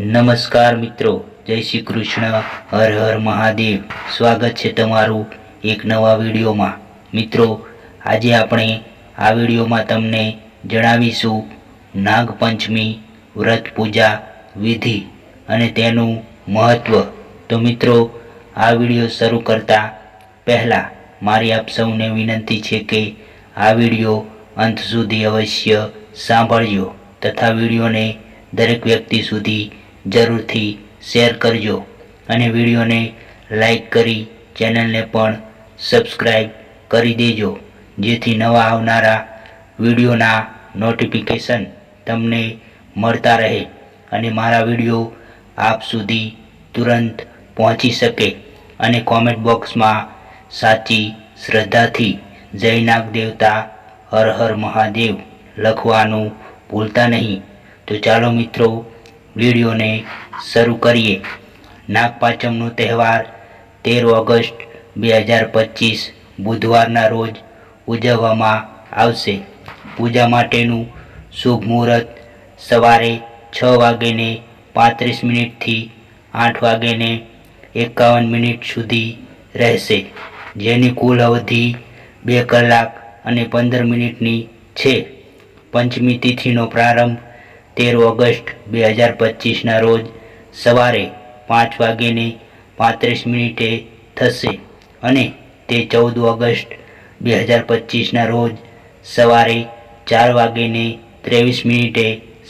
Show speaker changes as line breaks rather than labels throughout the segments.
નમસ્કાર મિત્રો, જય શ્રી કૃષ્ણ, હર હર મહાદેવ. સ્વાગત છે તમારું એક નવા વિડીયોમાં. મિત્રો, આજે આપણે આ વિડીયોમાં તમને જણાવીશું નાગપંચમી વ્રત પૂજા વિધિ અને તેનું મહત્ત્વ તો મિત્રો, આ વીડિયો શરૂ કરતા પહેલાં મારી આપ સૌને વિનંતી છે કે આ વીડિયો અંત સુધી અવશ્ય સાંભળજો તથા વિડીયોને દરેક વ્યક્તિ સુધી જરૂરથી શેર કરજો અને વિડીયોને લાઈક કરી ચેનલને પણ સબસ્ક્રાઈબ કરી દેજો, જેથી નવા આવનારા વિડીયોના નોટિફિકેશન તમને મળતા રહે અને મારા વીડિયો આપ સુધી તુરંત પહોંચી શકે અને કોમેન્ટ બોક્સમાં સાચી શ્રદ્ધાથી જય નાગ દેવતા હર હર મહાદેવ લખવાનું ભૂલતા નહીં. તો ચાલો મિત્રો વિડીયોને શરૂ કરીએ. નાગપાંચમનો તહેવાર તેર ઓગસ્ટ બે હજાર પચીસ બુધવારના રોજ ઉજવવામાં આવશે. પૂજા માટેનું શુભ મુહૂર્ત સવારે છ વાગ્યે પાંત્રીસ મિનિટથી આઠ વાગ્યે એકાવન મિનિટ સુધી રહેશે. જેની કુલ અવધિ બે કલાક અને પંદર મિનિટની છે. પંચમી તિથિનો પ્રારંભ તેર ઓગસ્ટ બે હજાર પચીસના રોજ સવારે પાંચ વાગ્યે પાંત્રીસ મિનિટે થશે અને તે ચૌદ ઓગસ્ટ બે હજાર પચીસના રોજ સવારે ચાર વાગ્યે ત્રેવીસ મિનિટે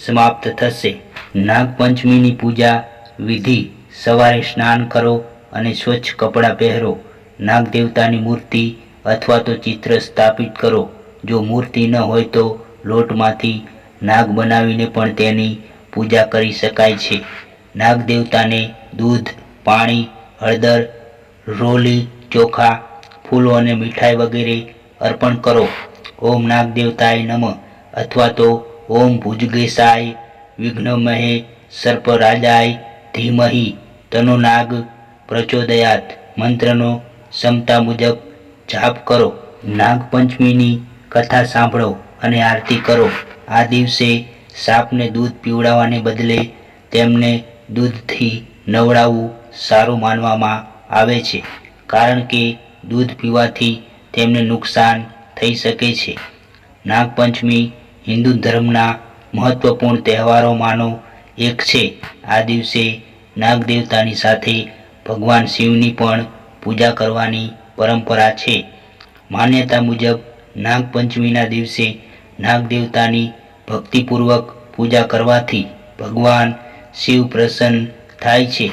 સમાપ્ત થશે. નાગપંચમીની પૂજા વિધિ સવારે સ્નાન કરો અને સ્વચ્છ કપડાં પહેરો. નાગદેવતાની મૂર્તિ અથવા તો ચિત્ર સ્થાપિત કરો. જો મૂર્તિ ન હોય તો લોટમાંથી નાગ બનાવીને પણ તેની પૂજા કરી શકાય છે. નાગ દેવતાને દૂધ, પાણી, હળદર, રોલી, ચોખા, ફૂલો અને મીઠાઈ વગેરે અર્પણ કરો. ઓમ નાગ દેવતાય નમ. અથવા તો ઓમ ભુજગેશાય વિઘ્નમહે, સર્પરાજાય, ધીમહી તનો નાગ પ્રચોદયાત, મંત્રનો ક્ષમતા મુજબ જાપ કરો. નાગપંચમીની કથા સાંભળો અને આરતી કરો. આ દિવસે સાપને દૂધ પીવડાવવાને બદલે તેમને દૂધથી નવડાવવું સારું માનવામાં આવે છે, કારણ કે દૂધ પીવાથી તેમને નુકસાન થઈ શકે છે. નાગપંચમી હિન્દુ ધર્મના મહત્વપૂર્ણ તહેવારોમાંનો એક છે. આ દિવસે નાગદેવતાની સાથે ભગવાન શિવની પણ પૂજા કરવાની પરંપરા છે. માન્યતા મુજબ નાગપંચમીના દિવસે નાગ દેવતાની ભક્તિપૂર્વક પૂજા કરવાથી ભગવાન શિવ પ્રસન્ન થાય છે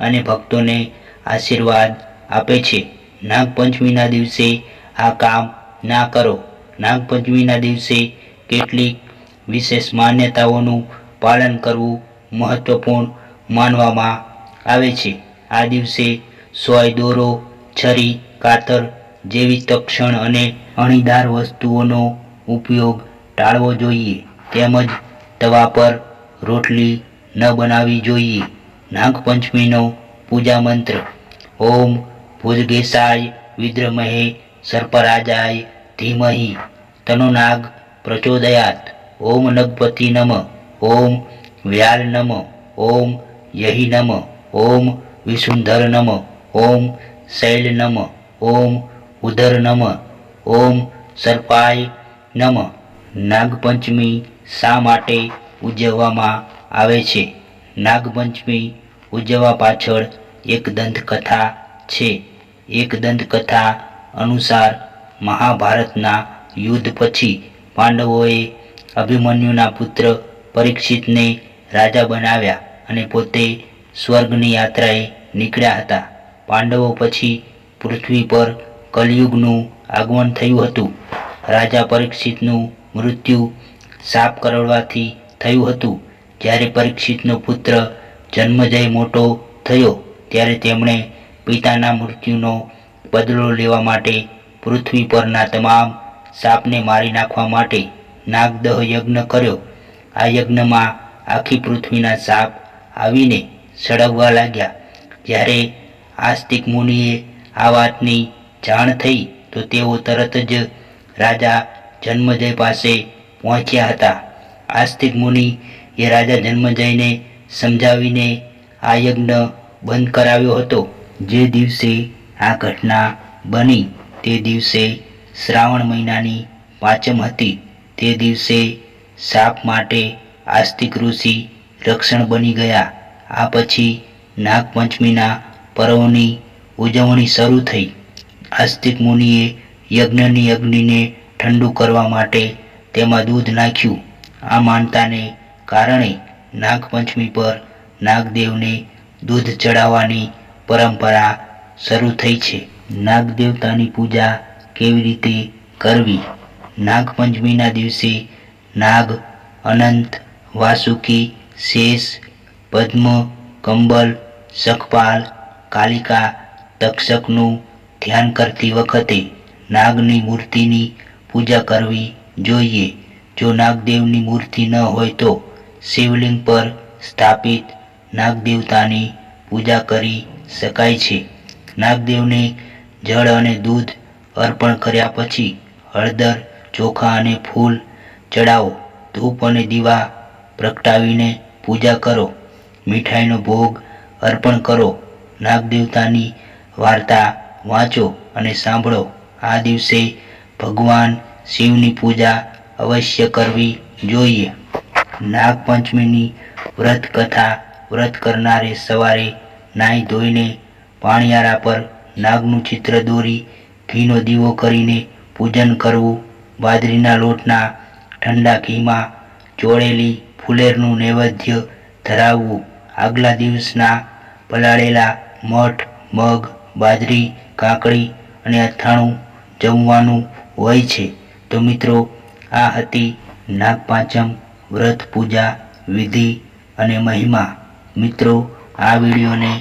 અને ભક્તોને આશીર્વાદ આપે છે. નાગપંચમીના દિવસે આ કામ ના કરો. નાગપંચમીના દિવસે કેટલીક વિશેષ માન્યતાઓનું પાલન કરવું મહત્વપૂર્ણ માનવામાં આવે છે. આ દિવસે સોય દોરો, છરી, કાતર જેવી તક્ષણ અને અણીદાર વસ્તુઓનો ઉપયોગ ટાળવો જોઈએ. તેમજ તવા પર રોટલી ન બનાવવી જોઈએ. નાગપંચમીનો પૂજા મંત્ર. ઓમ ભુજગેસાય વિદ્રમહે સર્પરાજાય ધીમહી. તનો નાગ પ્રચોદયાત. ઓમ નગપતિ નમ. ઓમ વ્યાલ નમ. ઓમ યહી નમ. ઓમ વિસુંધર નમ. ઓમ શૈલ નમ. ઓમ ઉદર નમ. ઓમ સર્પાય નમ. નાગપંચમી શા માટે ઉજવવામાં આવે છે? નાગપંચમી ઉજવવા પાછળ એક દંતકથા છે. એક દંતકથા અનુસાર મહાભારતના યુદ્ધ પછી પાંડવોએ અભિમન્યુના પુત્ર પરીક્ષિતને રાજા બનાવ્યા અને પોતે સ્વર્ગની યાત્રાએ નીકળ્યા હતા. પાંડવો પછી પૃથ્વી પર કલયુગનું આગમન થયું હતું. રાજા પરીક્ષિતનું મૃત્યુ સાપ કરડવાથી થયું હતું. જ્યારે પરીક્ષિતનો પુત્ર જન્મજય મોટો થયો, ત્યારે તેમણે પિતાના મૃત્યુનો બદલો લેવા માટે પૃથ્વી પરના તમામ સાપને મારી નાખવા માટે નાગદહ યજ્ઞ કર્યો. આ યજ્ઞમાં આખી પૃથ્વીના સાપ આવીને સળગવા લાગ્યા. જ્યારે આસ્તિક મુનિએ આ વાતની જાણ થઈ, તો તેઓ તરત જ રાજા જન્મજય પાસે પહોંચ્યા હતા. આસ્તિક મુનિ એ રાજા જન્મજયને સમજાવીને આ યજ્ઞ બંધ કરાવ્યો હતો. જે દિવસે આ ઘટના બની તે દિવસે શ્રાવણ મહિનાની પાંચમ હતી. તે દિવસે સાપ માટે આસ્તિક ઋષિ રક્ષણ બની ગયા. આ પછી નાગપંચમીના પર્વની ઉજવણી શરૂ થઈ. આસ્તિક મુનિએ યજ્ઞની અગ્નિને ઠંડુ કરવા માટે તેમાં દૂધ નાખ્યું. આ માનતાને કારણે નાગપંચમી પર નાગદેવને દૂધ ચડાવવાની પરંપરા શરૂ થઈ છે. નાગદેવતાની પૂજા કેવી રીતે કરવી? નાગપંચમીના દિવસે નાગ, અનંત, વાસુકી, શેષ, પદ્મ, કંબલ શકપાલ કાલિકા, તક્ષકનું ધ્યાન કરતી વખતે નાગની મૂર્તિની પૂજા કરવી જોઈએ. જો નાગદેવની મૂર્તિ ન હોય તો શિવલિંગ પર સ્થાપિત નાગદેવતાની પૂજા કરી શકાય છે. નાગદેવને જળ અને દૂધ અર્પણ કર્યા પછી હળદર, ચોખા અને ફૂલ ચડાવો. ધૂપ અને દીવા પ્રગટાવીને પૂજા કરો. મીઠાઈનો ભોગ અર્પણ કરો. નાગદેવતાની વાર્તા વાંચો અને સાંભળો. આ દિવસે ભગવાન શિવની પૂજા અવશ્ય કરવી જોઈએ. નાગપંચમીની વ્રત કથા વ્રત કરનારે સવારે નાહી ધોઈને પાણિયારા પર નાગનું ચિત્ર દોરી ઘીનો દીવો કરીને પૂજન કરવું, બાજરીના લોટના ઠંડા ઘીમાં ચોળેલી ફુલેરનું નૈવેદ્ય ધરાવવું, આગલા દિવસના પલાળેલા મઠ, મગ, બાજરી, કાકડી અને અથાણું જમવાનું હોય છે. તો મિત્રો, આ હતી નાગપાંચમ, વ્રત પૂજા, વિધિ અને મહિમા. મિત્રો, આ વિડીયોને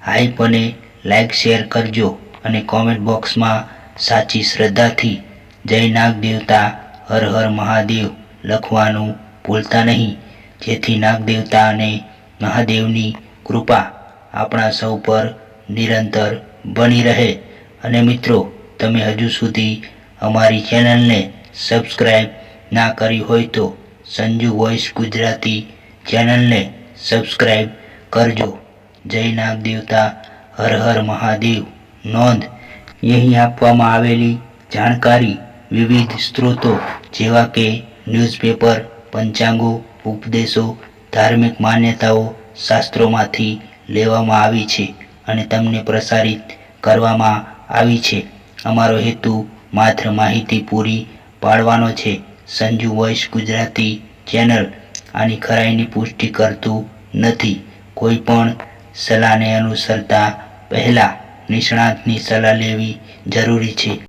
હાઈપ અને લાઈક શેર કરજો અને કોમેન્ટ બોક્સમાં સાચી શ્રદ્ધાથી જય નાગ દેવતા, હર હર મહાદેવ લખવાનું ભૂલતા નહીં. જેથી નાગ દેવતા અને મહાદેવની કૃપા આપણા સૌ પર નિરંતર બની રહે. અને મિત્રો, તમે હજુ સુધી અમારી ચેનલને સબસ્ક્રાઈબ ના કરી હોય તો સંજુ વોઇસ ગુજરાતી ચેનલને સબસ્ક્રાઈબ કરજો. જય નાગ દેવતા, હર હર મહાદેવ. નોંધ, અહીં આપવામાં આવેલી જાણકારી વિવિધ સ્ત્રોતો જેવા કે ન્યૂઝપેપર, પંચાંગો, ઉપદેશો, ધાર્મિક માન્યતાઓ શાસ્ત્રોમાંથી લેવામાં આવી છે અને તમને પ્રસારિત કરવામાં આવી છે. અમારો હેતુ માત્ર માહિતી પૂરી પાડવાનો છે. સંજુ વોઇસ ગુજરાતી ચેનલ આની ખરાઈની પુષ્ટિ કરતું નથી. કોઈ પણ સલાહને અનુસરતા પહેલા નિષ્ણાતની સલાહ લેવી જરૂરી છે.